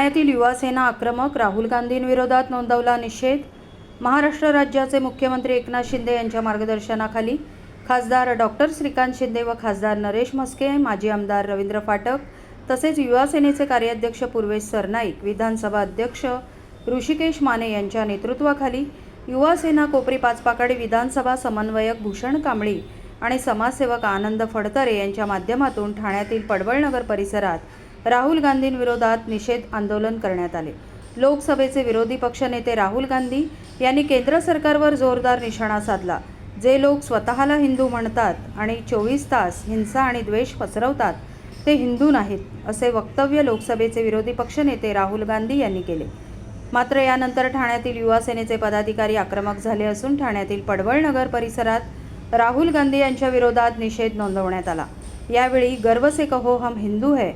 ठाण्यातील युवासेना आक्रमक राहुल गांधींविरोधात नोंदवला निषेध. महाराष्ट्र राज्याचे मुख्यमंत्री एकनाथ शिंदे यांच्या मार्गदर्शनाखाली खासदार डॉक्टर श्रीकांत शिंदे व खासदार नरेश म्हस्के माजी आमदार रवींद्र फाटक तसेच युवासेनेचे कार्याध्यक्ष पूर्वेश सरनाईक विधानसभा अध्यक्ष ऋषिकेश माने यांच्या नेतृत्वाखाली युवासेना कोपरी पाचपाकडे विधानसभा समन्वयक भूषण कांबळी आणि समाजसेवक आनंद फडतरे यांच्या माध्यमातून ठाण्यातील पडवळनगर परिसरात राहुल गांधींविरोधात निषेध आंदोलन करण्यात आले. लोकसभेचे विरोधी पक्षनेते राहुल गांधी यांनी केंद्र सरकारवर जोरदार निशाणा साधला जे लोक स्वतःला हिंदू म्हणतात आणि चोवीस तास हिंसा आणि द्वेष पसरवतात ते हिंदू नाहीत असे वक्तव्य लोकसभेचे विरोधी पक्षनेते राहुल गांधी यांनी केले. मात्र यानंतर ठाण्यातील युवा सेनेचे पदाधिकारी आक्रमक झाले असून ठाण्यातील पडवळनगर परिसरात राहुल गांधी यांच्या विरोधात निषेध नोंदवण्यात आला. यावेळी गर्व से कहो हम हिंदू है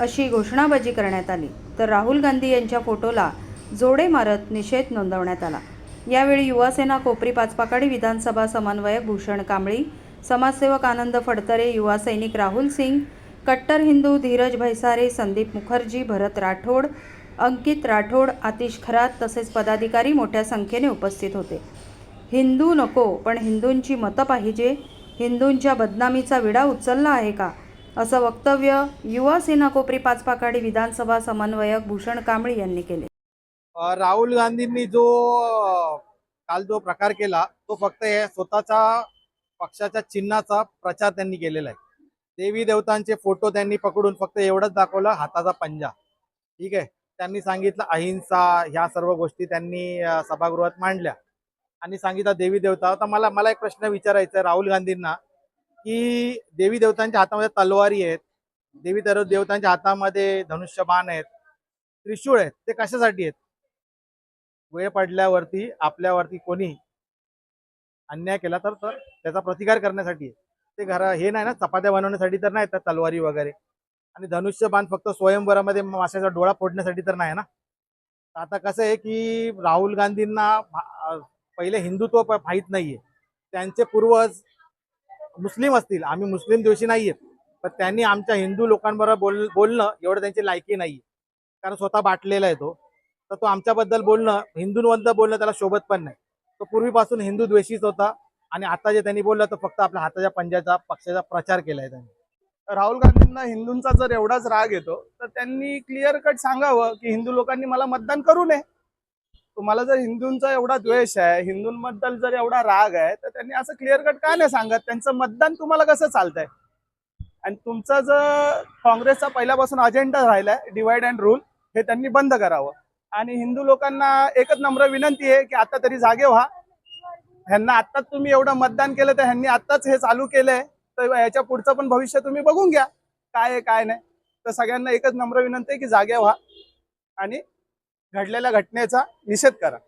अशी घोषणाबाजी करण्यात आली. तर राहुल गांधी यांच्या फोटोला जोडे मारत निषेध नोंदवण्यात आला. यावेळी युवासेना कोपरी पाचपाकाडी विधानसभा समन्वयक भूषण कांबळी समाजसेवक आनंद फडतरे युवा सैनिक राहुल सिंग कट्टर हिंदू धीरज भैसारे संदीप मुखर्जी भरत राठोड अंकित राठोड आतिश खरात तसेच पदाधिकारी मोठ्या संख्येने उपस्थित होते. हिंदू नको पण हिंदूंची मतं पाहिजे. हिंदूंच्या बदनामीचा विडा उचलला आहे का? असं वक्तव्य युवा सेना कोपरी पाचपाकाडी विधानसभा समन्वयक भूषण कांबळी यांनी केले. राहुल गांधींनी जो काल जो प्रकार केला तो फक्त हे स्वतःच्या पक्षाच्या चिन्हाचा प्रचार त्यांनी केलेला आहे. देवी देवतांचे फोटो त्यांनी पकडून फक्त एवढंच दाखवलं हाताचा पंजा. ठीक आहे? त्यांनी सांगितलं अहिंसा ह्या सर्व गोष्टी त्यांनी सभागृहात मांडल्या. आणि सांगितलं देवी देवता तर मला मला एक प्रश्न विचारायचा आहे राहुल गांधींना. की देवी देवतांच्या हातामध्ये तलवारी आहेत. देवी तर देवतांच्या हातामध्ये धनुष्यबाण आहेत. त्रिशूळ आहेत. ते कशासाठी आहेत? वेळ पडल्यावरती आपल्यावरती कोणी अन्याय केला तर तर त्याचा प्रतिकार करण्यासाठी आहे. ते घर हे नाही ना चपात्या बनवण्यासाठी तर नाही तर तलवारी वगैरे. आणि धनुष्यबाण फक्त स्वयंवरामध्ये माशाचा डोळा फोडण्यासाठी तर नाही ना? आता कसं आहे की राहुल गांधींना पहिले हिंदुत्व माहीत नाहीये. त्यांचे पूर्वज मुस्लिम असतील. आम्ही मुस्लिम दिवशी नाहीयेत. पण त्यांनी आमच्या हिंदू लोकांबरोबर बोल बोलणं एवढं त्यांची लायकी नाही कारण स्वतः बाटलेला आहे तो. तर तो आमच्याबद्दल बोलणं हिंदूंबद्दल बोलणं त्याला शोभत पण नाही. तो पूर्वीपासून हिंदू द्वेषीच होता आणि आता जे त्यांनी बोललं तर फक्त आपल्या हाताच्या पंजाचा पक्षाचा प्रचार केलाय त्यांनी. राहुल गांधींना हिंदूंचा जर एवढाच राग येतो तर त्यांनी क्लिअर कट सांगावं की हिंदू लोकांनी मला मतदान करू नये. तुम्हाला जर हिंदूंचा एवढा द्वेष आहे हिंदूंबद्दल जर एवढा राग आहे तर त्यांनी असं क्लिअर कट का नाही सांगत? त्यांचं मतदान तुम्हाला कसं चालतंय? आणि तुमचा जर काँग्रेसचा पहिल्यापासून अजेंडा राहिलाय डिवाइड अँड रूल हे त्यांनी बंद करावं. आणि हिंदू लोकांना एकच नम्र विनंती आहे की आता तरी जागे व्हा. ह्यांना आत्ताच तुम्ही एवढं मतदान केलं तर ह्यांनी आत्ताच हे चालू केलंय तर याच्या पुढचं पण भविष्य तुम्ही बघून घ्या. काय आहे काय नाही. तर सगळ्यांना एकच नम्र विनंती आहे की जागे व्हा. आणि घडलेल्या घटनेचा निषेध करा.